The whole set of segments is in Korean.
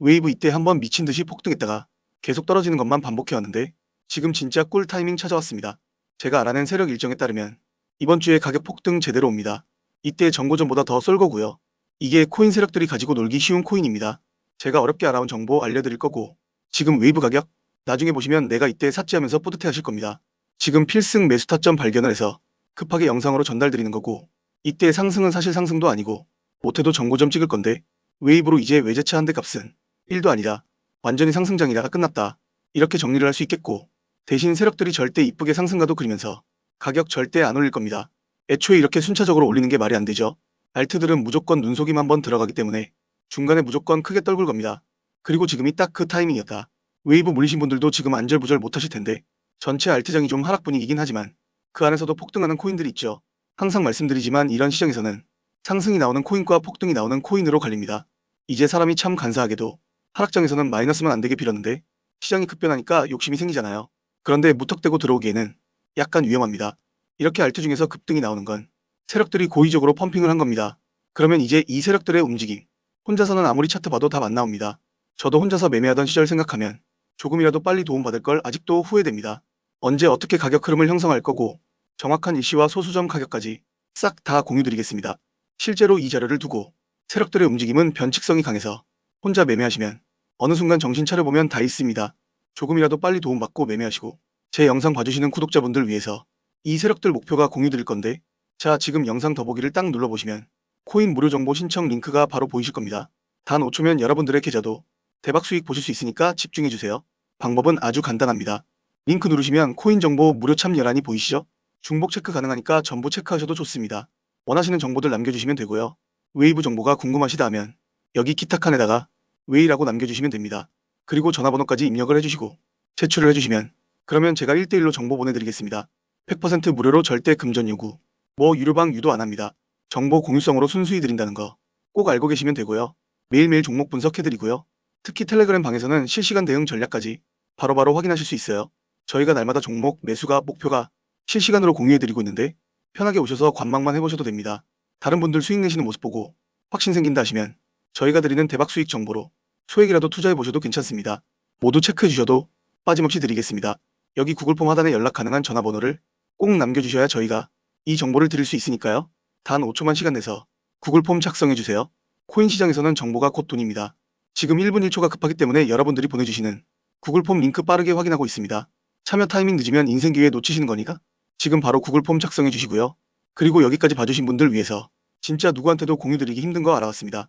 웨이브 이때 한번 미친 듯이 폭등했다가 계속 떨어지는 것만 반복해왔는데 지금 진짜 꿀 타이밍 찾아왔습니다. 제가 알아낸 세력 일정에 따르면 이번 주에 가격 폭등 제대로 옵니다. 이때 정고전보다 더 쏠 거고요. 이게 코인 세력들이 가지고 놀기 쉬운 코인입니다. 제가 어렵게 알아온 정보 알려드릴 거고 지금 웨이브 가격 나중에 보시면 내가 이때 샀지 하면서 뿌듯해 하실 겁니다. 지금 필승 매수 타점 발견을 해서 급하게 영상으로 전달드리는 거고 이때 상승은 사실 상승도 아니고 못해도 정고점 찍을 건데 웨이브로 이제 외제차 한 대 값은 1도 아니다. 완전히 상승장이다가 끝났다. 이렇게 정리를 할 수 있겠고 대신 세력들이 절대 이쁘게 상승가도 그리면서 가격 절대 안 올릴 겁니다. 애초에 이렇게 순차적으로 올리는 게 말이 안 되죠. 알트들은 무조건 눈속임 한번 들어가기 때문에 중간에 무조건 크게 떨굴 겁니다. 그리고 지금이 딱 그 타이밍이었다. 웨이브 물리신 분들도 지금 안절부절 못하실 텐데 전체 알트장이 좀 하락 분위기긴 하지만 그 안에서도 폭등하는 코인들이 있죠. 항상 말씀드리지만 이런 시장에서는 상승이 나오는 코인과 폭등이 나오는 코인으로 갈립니다. 이제 사람이 참 간사하게도 하락장에서는 마이너스만 안 되게 빌었는데 시장이 급변하니까 욕심이 생기잖아요. 그런데 무턱대고 들어오기에는 약간 위험합니다. 이렇게 알트 중에서 급등이 나오는 건 세력들이 고의적으로 펌핑을 한 겁니다. 그러면 이제 이 세력들의 움직임 혼자서는 아무리 차트 봐도 답안 나옵니다. 저도 혼자서 매매하던 시절 생각하면 조금이라도 빨리 도움받을 걸 아직도 후회됩니다. 언제 어떻게 가격 흐름을 형성할 거고 정확한 일시와 소수점 가격까지 싹 다 공유드리겠습니다. 실제로 이 자료를 두고 세력들의 움직임은 변칙성이 강해서 혼자 매매하시면 어느 순간 정신 차려보면 다 있습니다. 조금이라도 빨리 도움받고 매매하시고 제 영상 봐주시는 구독자분들 위해서 이 세력들 목표가 공유드릴 건데 자 지금 영상 더보기를 딱 눌러보시면 코인 무료 정보 신청 링크가 바로 보이실 겁니다. 단 5초면 여러분들의 계좌도 대박 수익 보실 수 있으니까 집중해주세요. 방법은 아주 간단합니다. 링크 누르시면 코인 정보 무료 참여란이 보이시죠? 중복 체크 가능하니까 전부 체크하셔도 좋습니다. 원하시는 정보들 남겨주시면 되고요. 웨이브 정보가 궁금하시다 하면 여기 기타 칸에다가 웨이라고 남겨주시면 됩니다. 그리고 전화번호까지 입력을 해주시고 제출을 해주시면 그러면 제가 1대1로 정보 보내드리겠습니다. 100% 무료로 절대 금전 요구, 뭐 유료방 유도 안 합니다. 정보 공유성으로 순수히 드린다는 거 꼭 알고 계시면 되고요. 매일매일 종목 분석해드리고요. 특히 텔레그램 방에서는 실시간 대응 전략까지 바로바로 확인하실 수 있어요. 저희가 날마다 종목, 매수가, 목표가 실시간으로 공유해드리고 있는데 편하게 오셔서 관망만 해보셔도 됩니다. 다른 분들 수익 내시는 모습 보고 확신 생긴다 하시면 저희가 드리는 대박 수익 정보로 소액이라도 투자해 보셔도 괜찮습니다. 모두 체크해 주셔도 빠짐없이 드리겠습니다. 여기 구글 폼 하단에 연락 가능한 전화번호를 꼭 남겨주셔야 저희가 이 정보를 드릴 수 있으니까요. 단 5초만 시간 내서 구글 폼 작성해 주세요. 코인 시장에서는 정보가 곧 돈입니다. 지금 1분 1초가 급하기 때문에 여러분들이 보내주시는 구글 폼 링크 빠르게 확인하고 있습니다. 참여 타이밍 늦으면 인생 기회 놓치시는 거니까 지금 바로 구글 폼 작성해 주시고요. 그리고 여기까지 봐주신 분들 위해서 진짜 누구한테도 공유드리기 힘든 거 알아왔습니다.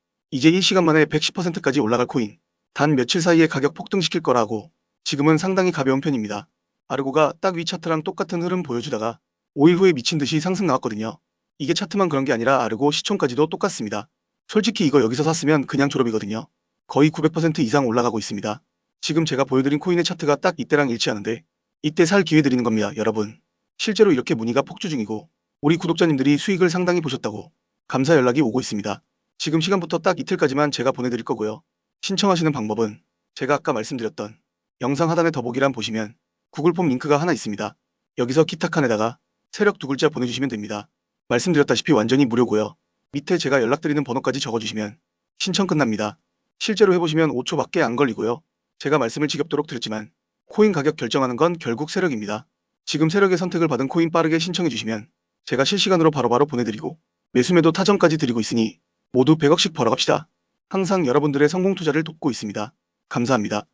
이제 1시간 만에 110%까지 올라갈 코인 단 며칠 사이에 가격 폭등시킬 거라고 지금은 상당히 가벼운 편입니다. 아르고가 딱 위 차트랑 똑같은 흐름 보여주다가 5일 후에 미친 듯이 상승 나왔거든요. 이게 차트만 그런 게 아니라 아르고 시총까지도 똑같습니다. 솔직히 이거 여기서 샀으면 그냥 졸업이거든요. 거의 900% 이상 올라가고 있습니다. 지금 제가 보여드린 코인의 차트가 딱 이때랑 일치하는데 이때 살 기회 드리는 겁니다, 여러분. 실제로 이렇게 문의가 폭주 중이고 우리 구독자님들이 수익을 상당히 보셨다고 감사 연락이 오고 있습니다. 지금 시간부터 딱 이틀까지만 제가 보내드릴 거고요. 신청하시는 방법은 제가 아까 말씀드렸던 영상 하단에 더보기란 보시면 구글 폼 링크가 하나 있습니다. 여기서 기타 칸에다가 세력 두 글자 보내주시면 됩니다. 말씀드렸다시피 완전히 무료고요. 밑에 제가 연락드리는 번호까지 적어주시면 신청 끝납니다. 실제로 해보시면 5초밖에 안 걸리고요. 제가 말씀을 지겹도록 드렸지만 코인 가격 결정하는 건 결국 세력입니다. 지금 세력의 선택을 받은 코인 빠르게 신청해 주시면 제가 실시간으로 바로바로 보내드리고 매수매도 타점까지 드리고 있으니 모두 100억씩 벌어갑시다. 항상 여러분들의 성공 투자를 돕고 있습니다. 감사합니다.